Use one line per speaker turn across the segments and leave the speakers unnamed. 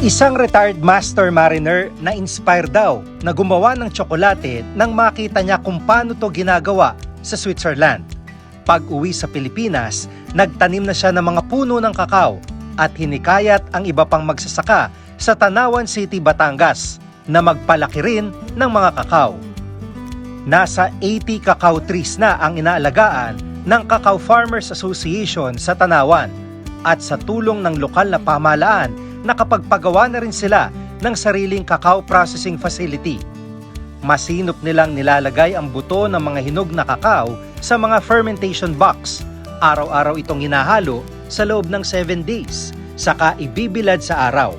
Isang retired master mariner na inspire daw na gumawa ng tsokolate nang makita niya kung paano to ginagawa sa Switzerland. Pag uwi sa Pilipinas, nagtanim na siya ng mga puno ng kakao at hinikayat ang iba pang magsasaka sa Tanawan City, Batangas na magpalaki rin ng mga kakao. Nasa 80 cacao trees na ang inaalagaan ng Cacao Farmers Association sa Tanawan at sa tulong ng lokal na pamahalaan nakapagpagawa na rin sila ng sariling cacao processing facility. Masinop nilang nilalagay ang buto ng mga hinog na kakao sa mga fermentation box. Araw-araw itong hinahalo sa loob ng 7 days, saka ibibilad sa araw.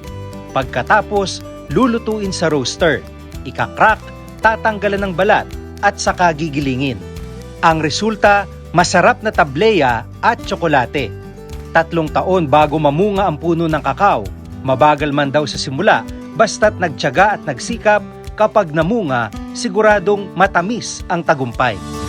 Pagkatapos, lulutuin sa roaster. Ikakrak, tatanggalan ng balat, at saka gigilingin. Ang resulta, masarap na tableya at tsokolate. Tatlong taon bago mamunga ang puno ng kakao, mabagal man daw sa simula, basta't nagtyaga at nagsikap, kapag namunga, siguradong matamis ang tagumpay.